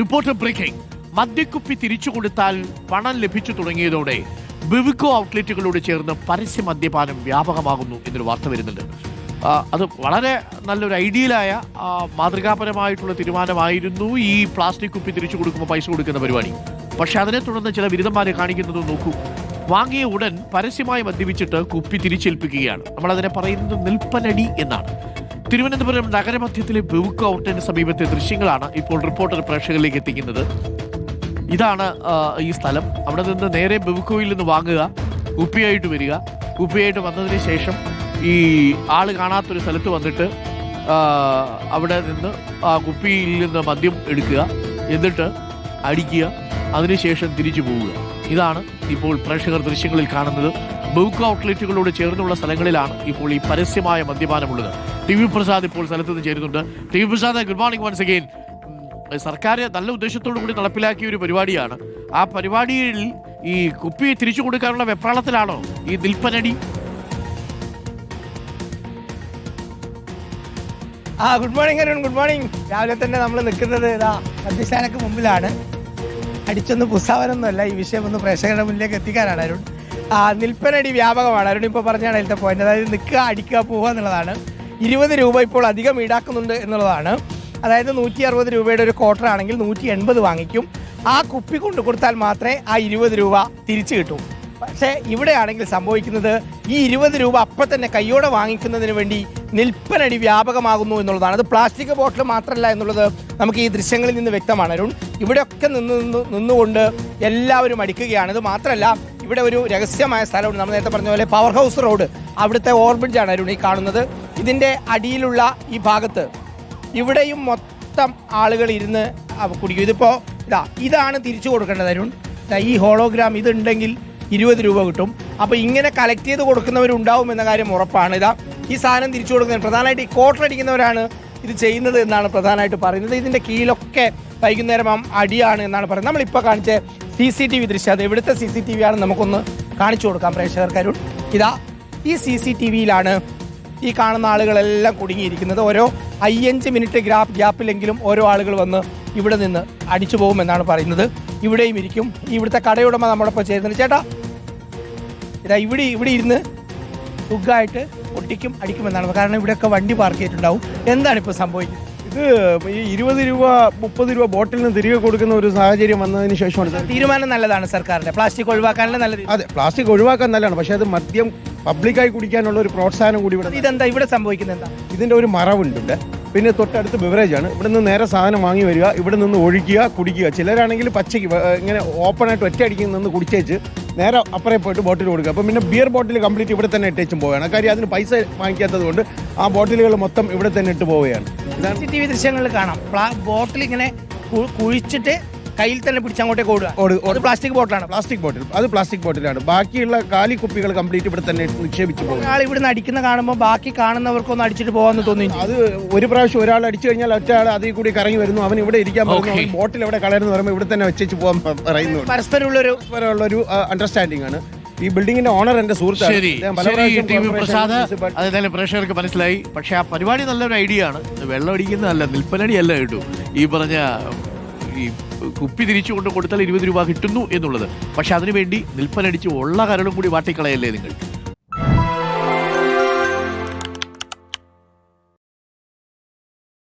Reporter breaking. മദ്യക്കുപ്പി തിരിച്ചു കൊടുത്താൽ പണം ലഭിച്ചു തുടങ്ങിയതോടെ ബിവിക്കോ ഔട്ട്ലെറ്റുകളോട് ചേർന്ന് പരസ്യ മദ്യപാനം വ്യാപകമാകുന്നു എന്നൊരു വാർത്ത വരുന്നുണ്ട്. അത് വളരെ നല്ലൊരു ഐഡിയലായ മാതൃകാപരമായിട്ടുള്ള തീരുമാനമായിരുന്നു ഈ പ്ലാസ്റ്റിക് കുപ്പി തിരിച്ചു കൊടുക്കുമ്പോൾ പൈസ കൊടുക്കുന്ന പരിപാടി. പക്ഷെ അതിനെ തുടർന്ന് ചില ബിരുദന്മാരെ കാണിക്കുന്നത് നോക്കൂ. വാങ്ങിയ ഉടൻ പരസ്യമായി മദ്യപിച്ചിട്ട് കുപ്പി തിരിച്ചേൽപ്പിക്കുകയാണ്. നമ്മളതിനെ പറയുന്നത് നിൽപ്പനടി എന്നാണ്. തിരുവനന്തപുരം നഗരമധ്യത്തിലെ ബെവുക്ക് ഔട്ടിന് സമീപത്തെ ദൃശ്യങ്ങളാണ് ഇപ്പോൾ റിപ്പോർട്ടർ പ്രേക്ഷകരിലേക്ക് എത്തിക്കുന്നത്. ഇതാണ് ഈ സ്ഥലം. അവിടെ നിന്ന് നേരെ ബെവുക്കോയിൽ നിന്ന് വാങ്ങുക ഉപ്പിയായിട്ട് വരിക. ഉപ്പിയായിട്ട് വന്നതിന് ശേഷം ഈ ആൾ കാണാത്തൊരു സ്ഥലത്ത് വന്നിട്ട് അവിടെ നിന്ന് ആ കുപ്പിയിൽ നിന്ന് മദ്യം എടുക്കുക എന്നിട്ട് അടിക്കുക അതിനുശേഷം തിരിച്ചു പോവുക. ഇതാണ് ഇപ്പോൾ പ്രേക്ഷകർ ദൃശ്യങ്ങളിൽ കാണുന്നത്. ബൗക്ക് ഔട്ട്ലെറ്റുകളോട് ചേർന്നുള്ള സ്ഥലങ്ങളിലാണ് ഇപ്പോൾ ഈ പരസ്യമായ മദ്യപാനമുള്ളത്. ടി വി പ്രസാദ് ഇപ്പോൾ സ്ഥലത്ത് നിന്ന് ചേരുന്നുണ്ട്. T V Prasad good morning once again സർക്കാർ നല്ല ഉദ്ദേശത്തോടു കൂടി നടപ്പിലാക്കിയ ഒരു പരിപാടിയാണ്. ആ പരിപാടിയിൽ ഈ കുപ്പി തിരിച്ചു കൊടുക്കാനുള്ള വെപ്രാളത്തിലാണോ ഈ നിൽപ്പനടി ആ good morning Arun. Good morning രാവിലെ തന്നെ നമ്മൾ നിൽക്കുന്നത് ഇതാ മദ്യശാലക്ക് മുമ്പിലാണ്. അടിച്ചൊന്ന് പുസ്തകനൊന്നുമല്ല ഈ വിഷയം ഒന്ന് പ്രേക്ഷകരുടെ മുന്നിലേക്ക് എത്തിക്കാനാണ് അരുൺ. ആ നിൽപ്പനടി വ്യാപകമാണ്. അരുൺ ഇപ്പോൾ പറഞ്ഞാണ് അതിലത്തെ പോയിന്റ് അതായത് നിൽക്കുക അടിക്കുക പോവുക എന്നുള്ളതാണ്. ഇരുപത് രൂപ ഇപ്പോൾ അധികം ഈടാക്കുന്നുണ്ട് എന്നുള്ളതാണ്. അതായത് നൂറ്റി അറുപത് രൂപയുടെ ഒരു ക്വാർട്ടർ ആണെങ്കിൽ നൂറ്റി എൺപത് വാങ്ങിക്കും. ആ കുപ്പി കൊണ്ടു കൊടുത്താൽ മാത്രമേ ആ ഇരുപത് രൂപ തിരിച്ചു കിട്ടൂ. പക്ഷേ ഇവിടെയാണെങ്കിൽ സംഭവിക്കുന്നത് ഈ ഇരുപത് രൂപ അപ്പം തന്നെ കൈയോടെ വാങ്ങിക്കുന്നതിന് വേണ്ടി നിൽപ്പനടി വ്യാപകമാകുന്നു എന്നുള്ളതാണ്. അത് പ്ലാസ്റ്റിക് ബോട്ടിൽ മാത്രമല്ല എന്നുള്ളത് നമുക്ക് ഈ ദൃശ്യങ്ങളിൽ നിന്ന് വ്യക്തമാണ്. അരുൺ ഇവിടെയൊക്കെ നിന്ന് നിന്ന് നിന്നുകൊണ്ട് എല്ലാവരും അടിക്കുകയാണ്. ഇത് മാത്രമല്ല ഇവിടെ ഒരു രഹസ്യമായ സ്ഥലമുണ്ട്. നമ്മൾ നേരത്തെ പറഞ്ഞ പോലെ പവർ ഹൗസ് റോഡ് അവിടുത്തെ ഓർബിഡ്ജാണ് അരുൺ ഈ കാണുന്നത്. ഇതിന്റെ അടിയിലുള്ള ഈ ഭാഗത്ത് ഇവിടെയും മൊത്തം ആളുകൾ ഇരുന്ന് കുടിക്കും. ഇതിപ്പോൾ ഇതാ ഇതാണ് തിരിച്ചു കൊടുക്കേണ്ടത് അരുൺ. ഈ ഹോളോഗ്രാം ഇതുണ്ടെങ്കിൽ ഇരുപത് രൂപ കിട്ടും. അപ്പോൾ ഇങ്ങനെ കളക്ട് ചെയ്ത് കൊടുക്കുന്നവരുണ്ടാവും എന്ന കാര്യം ഉറപ്പാണ്. ഇതാ ഈ സാധനം തിരിച്ചു കൊടുക്കുന്നത് പ്രധാനമായിട്ട് ഈ കോട്ടർ അടിക്കുന്നവരാണ് ഇത് ചെയ്യുന്നത് എന്നാണ് പ്രധാനമായിട്ട് പറയുന്നത്. ഇതിന്റെ കീഴിലൊക്കെ വൈകുന്നേരം അടിയാണ് എന്നാണ് പറയുന്നത്. നമ്മളിപ്പോൾ കാണിച്ച സി സി ടി വി ദൃശ്യം അത് എവിടുത്തെ സി സി ടി വി ആണ് നമുക്കൊന്ന് കാണിച്ചു കൊടുക്കാം പ്രേക്ഷകർക്ക് അരുൺ. ഇതാ ഈ സി സി ടി വിയിലാണ് ഈ കാണുന്ന ആളുകളെല്ലാം കുടുങ്ങിയിരിക്കുന്നത്. ഓരോ അയ്യഞ്ച് മിനിറ്റ് ഗ്രാപ്പ് ഗ്യാപ്പിലെങ്കിലും ഓരോ ആളുകൾ വന്ന് ഇവിടെ നിന്ന് അടിച്ചു പോകുമെന്നാണ് പറയുന്നത്. ഇവിടെയും ഇരിക്കും. ഇവിടുത്തെ കടയുടമ നമ്മളൊപ്പം ചേരുന്നുണ്ട്. ചേട്ടാ ഇതാ ഇവിടെ ഇവിടെ ഇരുന്ന് സുഖമായിട്ട് ഒട്ടിക്കും അടിക്കുമെന്നാണ്. കാരണം ഇവിടെയൊക്കെ വണ്ടി പാർക്ക് ചെയ്തിട്ടുണ്ടാവും. എന്താണ് ഇപ്പോൾ സംഭവിക്കുന്നത്? ഇത് ഈ ഇരുപത് രൂപ മുപ്പത് രൂപ ബോട്ടിൽ നിന്ന് തിരികെ കൊടുക്കുന്ന ഒരു സാഹചര്യം വന്നതിന് ശേഷമാണ് തീരുമാനം നല്ലതാണ് സർക്കാരിന്റെ. പ്ലാസ്റ്റിക് ഒഴിവാക്കാനുള്ള നല്ലത് അതെ പ്ലാസ്റ്റിക് ഒഴിവാക്കാൻ നല്ലതാണ്. പക്ഷേ അത് മദ്യം പബ്ലിക്കായി കുടിക്കാനുള്ള ഒരു പ്രോത്സാഹനം കൂടി ഇവിടെ ഇതെന്താ? ഇവിടെ സംഭവിക്കുന്നത് എന്താ? ഇതിന്റെ ഒരു മറവുണ്ട് ഇവിടെ. പിന്നെ തൊട്ടടുത്ത് ബിവറേജാണ് ഇവിടെ നിന്ന് നേരെ സാധനം വാങ്ങി വരിക ഇവിടെ നിന്ന് ഒഴിക്കുക കുടിക്കുക. ചിലരാണെങ്കിൽ പച്ചയ്ക്ക് ഇങ്ങനെ ഒറ്റ അടിക്കുന്ന നിന്ന് കുടിച്ചേച്ച് നേരെ അപ്പുറേ പോയിട്ട് ബോട്ടിൽ കൊടുക്കുക. അപ്പം പിന്നെ ബിയർ ബോട്ടിൽ കംപ്ലീറ്റ് ഇവിടെ തന്നെ ഇട്ടേച്ചും പോവുകയാണ്. കാര്യം അതിന് പൈസ വാങ്ങിക്കാത്തത് കൊണ്ട് ആ ബോട്ടിലുകൾ മൊത്തം ഇവിടെ തന്നെ ഇട്ട് പോവുകയാണ്. ടി വി ദൃശ്യങ്ങളിൽ കാണാം. ബോട്ടിൽ ഇങ്ങനെ കുഴിച്ചിട്ട് കയ്യിൽ തന്നെ പിടിച്ച് അങ്ങോട്ടേക്ക് ഓടുക. ഓട്- അത് പ്ലാസ്റ്റിക് ബോട്ടിലാണ് പ്ലാസ്റ്റിക് ബോട്ടിൽ അത് പ്ലാസ്റ്റിക് ബോട്ടിലാണ് ബാക്കിയുള്ള കാലി കുപ്പികൾ കംപ്ലീറ്റ് ഇവിടെ തന്നെ നിക്ഷേപിച്ചു പോകും. ഒരാൾ ഇവിടുന്ന് അടിക്കുന്ന കാണുമ്പോൾ ബാക്കി കാണുന്നവർക്കൊന്ന് അടിച്ചിട്ട് പോകാന്ന് തോന്നി അത് ഒരു പ്രാവശ്യം ഒരാൾ അടിച്ചു കഴിഞ്ഞാൽ ഒറ്റ ആൾ അതിൽ കൂടി കറങ്ങി വരുന്നു. അവൻ ഇവിടെ ഇരിക്കാൻ പോകുന്നു. ബോട്ടിൽ എവിടെ കളയുന്നു പറയുമ്പോൾ ഇവിടെ തന്നെ വെച്ചു പോകാൻ പറയുന്നു. പരസ്പരമുള്ളൊരു പരസ്പരമുള്ള ഒരു അണ്ടർസ്റ്റാൻഡിംഗ് ആണ്. ഈ ബിൽഡിംഗിന്റെ ഓണർ എന്റെ സുഹൃത്താണ്. പ്രേക്ഷകർക്ക് മനസ്സിലായി. പക്ഷെ ആ പരിപാടി നല്ലൊരു ഐഡിയ ആണ്. വെള്ളം അടിക്കുന്നതല്ല നിൽപ്പനടി അല്ല കേട്ടു. ഈ പറഞ്ഞ ഈ കുപ്പി തിരിച്ചു കൊണ്ട് കൊടുത്താൽ ഇരുപത് രൂപ കിട്ടുന്നു എന്നുള്ളത്. പക്ഷെ അതിനുവേണ്ടി നിൽപ്പനടിച്ച് ഉള്ള കരളും കൂടി വാട്ടിക്കളയല്ലേ നിങ്ങൾ?